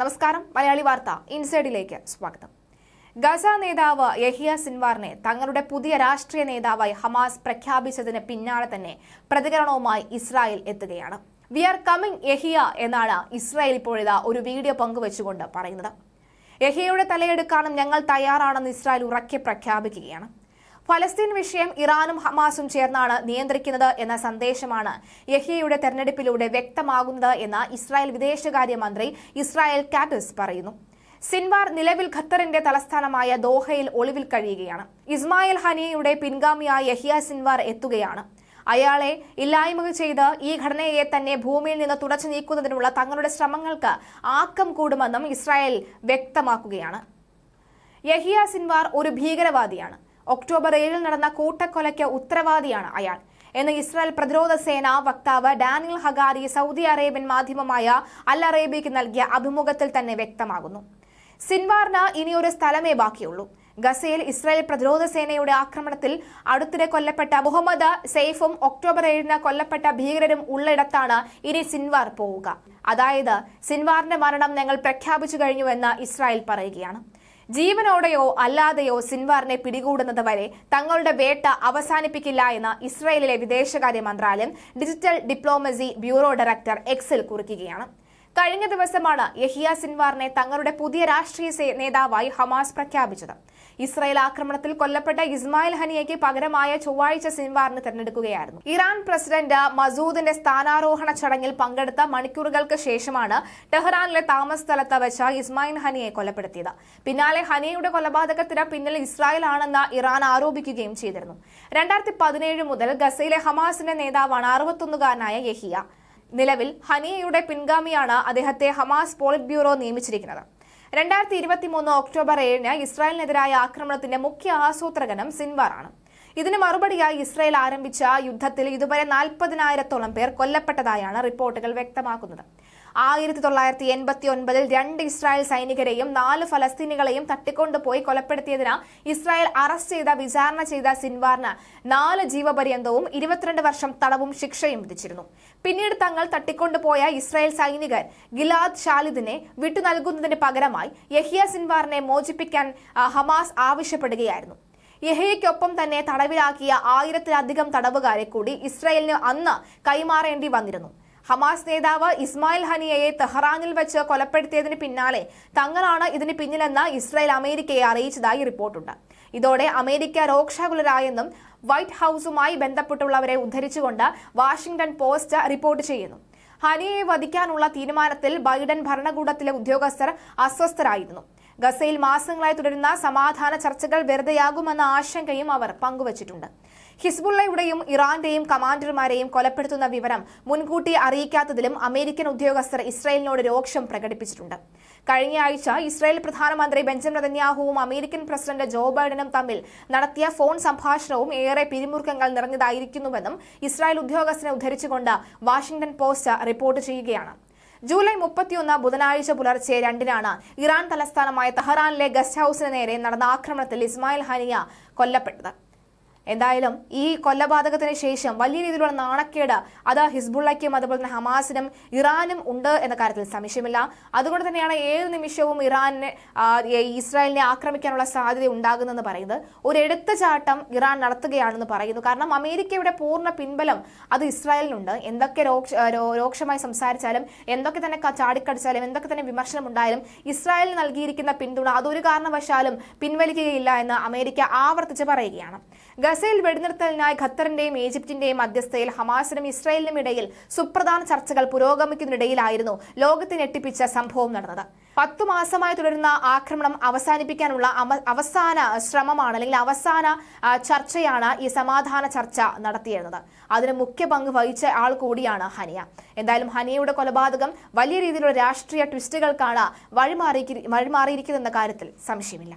നമസ്കാരം മലയാളി വാർത്ത ഇൻസൈഡിലേക്ക് സ്വാഗതം. ഗസ നേതാവ് യഹിയ സിൻവാറിനെ തങ്ങളുടെ പുതിയ രാഷ്ട്രീയ നേതാവായി ഹമാസ് പ്രഖ്യാപിച്ചതിന് പിന്നാലെ തന്നെ പ്രതികരണവുമായി ഇസ്രായേൽ എത്തുകയാണ്. വി ആർ കമ്മിങ് യഹിയ എന്നാണ് ഇസ്രായേൽ ഇപ്പോഴിതാ ഒരു വീഡിയോ പങ്കുവച്ചുകൊണ്ട് പറയുന്നത്. യഹിയയുടെ തലയെടുക്കാനും ഞങ്ങൾ തയ്യാറാണെന്ന് ഇസ്രായേൽ ഉറക്കെ പ്രഖ്യാപിക്കുകയാണ്. ഫലസ്തീൻ വിഷയം ഇറാനും ഹമാസും ചേർന്നാണ് നിയന്ത്രിക്കുന്നത് എന്ന സന്ദേശമാണ് യഹിയയുടെ തെരഞ്ഞെടുപ്പിലൂടെ വ്യക്തമാകുന്നത് എന്ന് ഇസ്രായേൽ വിദേശകാര്യമന്ത്രി ഇസ്രായേൽ കാറ്റസ് പറയുന്നു. സിൻവാർ നിലവിൽ ഖത്തറിന്റെ തലസ്ഥാനമായ ദോഹയിൽ ഒളിവിൽ കഴിയുകയാണ്. ഇസ്മായിൽ ഹനിയയുടെ പിൻഗാമിയായ യഹിയ സിൻവാർ എത്തുകയാണ്. അയാളെ ഇല്ലായ്മ ചെയ്ത് ഈ ഘടനയെ തന്നെ ഭൂമിയിൽ നിന്ന് തുടച്ചു നീക്കുന്നതിനുള്ള തങ്ങളുടെ ശ്രമങ്ങൾക്ക് ആക്കം കൂടുമെന്നും ഇസ്രായേൽ വ്യക്തമാക്കുകയാണ്. യഹിയ സിൻവാർ ഒരു ഭീകരവാദിയാണ്. ഒക്ടോബർ ഏഴിൽ നടന്ന കൂട്ടക്കൊലയ്ക്ക് ഉത്തരവാദിയാണ് അയാൾ. എന്ന് ഇസ്രായേൽ പ്രതിരോധ സേന വക്താവ് ഡാനിയൽ ഹഗാരി സൗദി അറേബ്യൻ മാധ്യമമായ അൽ അറേബ്യയ്ക്ക് നൽകിയ അഭിമുഖത്തിൽ തന്നെ വ്യക്തമാകുന്നു. സിൻവാറിന് ഇനിയൊരു സ്ഥലമേ ബാക്കിയുള്ളൂ. ഗസയിൽ ഇസ്രായേൽ പ്രതിരോധ സേനയുടെ ആക്രമണത്തിൽ അടുത്തിടെ കൊല്ലപ്പെട്ട മുഹമ്മദ് സെയ്ഫും ഒക്ടോബർ ഏഴിന് കൊല്ലപ്പെട്ട ഭീകരരും ഉള്ളിടത്താണ് ഇനി സിൻവാർ പോവുക. അതായത് സിൻവാറിന്റെ മരണം ഞങ്ങൾ പ്രഖ്യാപിച്ചു കഴിഞ്ഞുവെന്ന് ഇസ്രായേൽ പറയുകയാണ്. ജീവനോടെയോ അല്ലാതെയോ സിൻവാറിനെ പിടികൂടുന്നത് വരെ തങ്ങളുടെ വേട്ട അവസാനിപ്പിക്കില്ല എന്ന് ഇസ്രായേലിലെ വിദേശകാര്യ മന്ത്രാലയം ഡിജിറ്റൽ ഡിപ്ലോമസി ബ്യൂറോ ഡയറക്ടർ എക്സിൽ കുറിക്കുകയാണ്. കഴിഞ്ഞ ദിവസമാണ് യഹിയ സിൻവാറിനെ തങ്ങളുടെ പുതിയ രാഷ്ട്രീയ നേതാവായി ഹമാസ് പ്രഖ്യാപിച്ചത്. ഇസ്രായേൽ ആക്രമണത്തിൽ കൊല്ലപ്പെട്ട ഇസ്മായിൽ ഹനിയയ്ക്ക് പകരമായ ചൊവ്വാഴ്ച സിൻവാറിന് തെരഞ്ഞെടുക്കുകയായിരുന്നു. ഇറാൻ പ്രസിഡന്റ് മസൂദിന്റെ സ്ഥാനാരോഹണ ചടങ്ങിൽ പങ്കെടുത്ത മണിക്കൂറുകൾക്ക് ശേഷമാണ് ടെഹ്റാനിലെ താമസ സ്ഥലത്ത് വെച്ച് ഇസ്മായിൽ ഹനിയെ കൊലപ്പെടുത്തിയത്. പിന്നാലെ ഹനിയയുടെ കൊലപാതകത്തിന് പിന്നിൽ ഇസ്രായേൽ ആണെന്ന് ഇറാൻ ആരോപിക്കുകയും ചെയ്തിരുന്നു. രണ്ടായിരത്തി പതിനേഴ് മുതൽ ഗസയിലെ ഹമാസിന്റെ നേതാവാണ് അറുപത്തൊന്നുകാരനായ യഹിയ. നിലവിൽ ഹനിയയുടെ പിൻഗാമിയാണ് അദ്ദേഹത്തെ ഹമാസ് പോളിറ്റ് ബ്യൂറോ നിയമിച്ചിരിക്കുന്നത്. രണ്ടായിരത്തി ഇരുപത്തി മൂന്ന് ഒക്ടോബർ ഏഴിന് ഇസ്രായേലിനെതിരായ ആക്രമണത്തിന്റെ മുഖ്യ ആസൂത്രകനും സിൻവാറാണ്. ഇതിന് മറുപടിയായി ഇസ്രായേൽ ആരംഭിച്ച യുദ്ധത്തിൽ ഇതുവരെ നാൽപ്പതിനായിരത്തോളം പേർ കൊല്ലപ്പെട്ടതായാണ് റിപ്പോർട്ടുകൾ വ്യക്തമാക്കുന്നത്. ആയിരത്തി തൊള്ളായിരത്തി എൺപത്തി ഒൻപതിൽ രണ്ട് ഇസ്രായേൽ സൈനികരെയും നാല് ഫലസ്തീനികളെയും തട്ടിക്കൊണ്ടുപോയി കൊലപ്പെടുത്തിയതിന് ഇസ്രായേൽ അറസ്റ്റ് ചെയ്ത വിചാരണ ചെയ്ത സിൻവാറിന് നാല് ജീവപര്യന്തവും ഇരുപത്തിരണ്ട് വർഷം തടവും ശിക്ഷയും വിധിച്ചിരുന്നു. പിന്നീട് തങ്ങൾ തട്ടിക്കൊണ്ടുപോയ ഇസ്രായേൽ സൈനികർ ഗിലാദ് ഷാലിദിനെ വിട്ടു നൽകുന്നതിന് പകരമായി യഹിയ സിൻവാറിനെ മോചിപ്പിക്കാൻ ഹമാസ് ആവശ്യപ്പെടുകയായിരുന്നു. യഹയ്ക്കൊപ്പം തന്നെ തടവിലാക്കിയ ആയിരത്തിലധികം തടവുകാരെ കൂടി ഇസ്രായേലിന് അന്ന് കൈമാറേണ്ടി വന്നിരുന്നു. ഹമാസ് നേതാവ് ഇസ്മായിൽ ഹനിയയെ തെഹ്റാനിൽ വെച്ച് കൊലപ്പെടുത്തിയതിന് പിന്നാലെ തങ്ങളാണ് ഇതിന് പിന്നിലെന്ന് ഇസ്രായേൽ അമേരിക്കയെ അറിയിച്ചതായി റിപ്പോർട്ടുണ്ട്. ഇതോടെ അമേരിക്ക രോക്ഷാകുലരായെന്നും വൈറ്റ് ഹൌസുമായി ബന്ധപ്പെട്ടുള്ളവരെ ഉദ്ധരിച്ചുകൊണ്ട് വാഷിംഗ്ടൺ പോസ്റ്റ് റിപ്പോർട്ട് ചെയ്യുന്നു. ഹനിയെ വധിക്കാനുള്ള തീരുമാനത്തിൽ ബൈഡൻ ഭരണകൂടത്തിലെ ഉദ്യോഗസ്ഥർ അസ്വസ്ഥരായിരുന്നു. ഗസയിൽ മാസങ്ങളായി തുടരുന്ന സമാധാന ചർച്ചകൾ വെറുതെയാകുമെന്ന ആശങ്കയും അവർ പങ്കുവച്ചിട്ടുണ്ട്. ഹിസ്ബുള്ളയുടെയും ഇറാന്റെയും കമാൻഡർമാരെയും കൊലപ്പെടുത്തുന്ന വിവരം മുൻകൂട്ടി അറിയിക്കാത്തതിലും അമേരിക്കൻ ഉദ്യോഗസ്ഥർ ഇസ്രായേലിനോട് രോക്ഷം പ്രകടിപ്പിച്ചിട്ടുണ്ട്. കഴിഞ്ഞ ആഴ്ച ഇസ്രായേൽ പ്രധാനമന്ത്രി ബെഞ്ചമിൻ നെതന്യാഹുവും അമേരിക്കൻ പ്രസിഡന്റ് ജോ ബൈഡനും തമ്മിൽ നടത്തിയ ഫോൺ സംഭാഷണവും ഏറെ പിരിമുറുക്കങ്ങൾ നിറഞ്ഞതായിരിക്കുന്നുവെന്നും ഇസ്രായേൽ ഉദ്യോഗസ്ഥനെ ഉദ്ധരിച്ചുകൊണ്ട് വാഷിംഗ്ടൺ പോസ്റ്റ് റിപ്പോർട്ട് ചെയ്യുകയാണ്. ജൂലൈ മുപ്പത്തിയൊന്ന് ബുധനാഴ്ച പുലർച്ചെ രണ്ടിനാണ് ഇറാൻ തലസ്ഥാനമായ തെഹ്റാനിലെ ഗസ്റ്റ് ഹൌസിന് നേരെ നടന്ന ആക്രമണത്തിൽ ഇസ്മായിൽ ഹനിയ കൊല്ലപ്പെട്ടത്. എന്തായാലും ഈ കൊലപാതകത്തിന് ശേഷം വലിയ രീതിയിലുള്ള നാണക്കേട് അത് ഹിസ്ബുള്ളയ്ക്കും അതുപോലെ തന്നെ ഹമാസിനും ഇറാനും ഉണ്ട് എന്ന കാര്യത്തിൽ സംശയമില്ല. അതുകൊണ്ട് തന്നെയാണ് ഏത് നിമിഷവും ഇറാനെ ഇസ്രായേലിനെ ആക്രമിക്കാനുള്ള സാധ്യത ഉണ്ടാകുന്നെന്ന് പറയുന്നത്. ഒരു എടുത്തുചാട്ടം ഇറാൻ നടത്തുകയാണെന്ന് പറയുന്നു. കാരണം അമേരിക്കയുടെ പൂർണ പിൻബലം അത് ഇസ്രായേലിനുണ്ട്. എന്തൊക്കെ രോക്ഷ രോക്ഷമായി സംസാരിച്ചാലും എന്തൊക്കെ തന്നെ ചാടിക്കടിച്ചാലും എന്തൊക്കെ തന്നെ വിമർശനം ഉണ്ടായാലും ഇസ്രായേലിന് നൽകിയിരിക്കുന്ന പിന്തുണ അതൊരു കാരണവശാലും പിൻവലിക്കുകയില്ല എന്ന് അമേരിക്ക ആവർത്തിച്ച് പറയുകയാണ്. ഗസയിൽ വെടിനിർത്തലിനായി ഖത്തറിന്റെയും ഈജിപ്തിന്റെയും മധ്യസ്ഥയിൽ ഹമാസിനും ഇസ്രായേലിനും ഇടയിൽ സുപ്രധാന ചർച്ചകൾ പുരോഗമിക്കുന്നതിനിടയിലായിരുന്നു ലോകത്തെ ഞെട്ടിപ്പിച്ച സംഭവം നടന്നത്. പത്തു മാസമായി തുടരുന്ന ആക്രമണം അവസാനിപ്പിക്കാനുള്ള അവസാന ശ്രമമാണ് അല്ലെങ്കിൽ അവസാന ചർച്ചയാണ് ഈ സമാധാന ചർച്ച നടത്തിയിരുന്നത്. അതിന് മുഖ്യ പങ്ക് വഹിച്ച ആൾ കൂടിയാണ് ഹനിയ. എന്തായാലും ഹനിയയുടെ കൊലപാതകം വലിയ രീതിയിലുള്ള രാഷ്ട്രീയ ട്വിസ്റ്റുകൾക്കാണ് വഴിമാറി വഴിമാറിയിരിക്കുന്നതെന്ന കാര്യത്തിൽ സംശയമില്ല.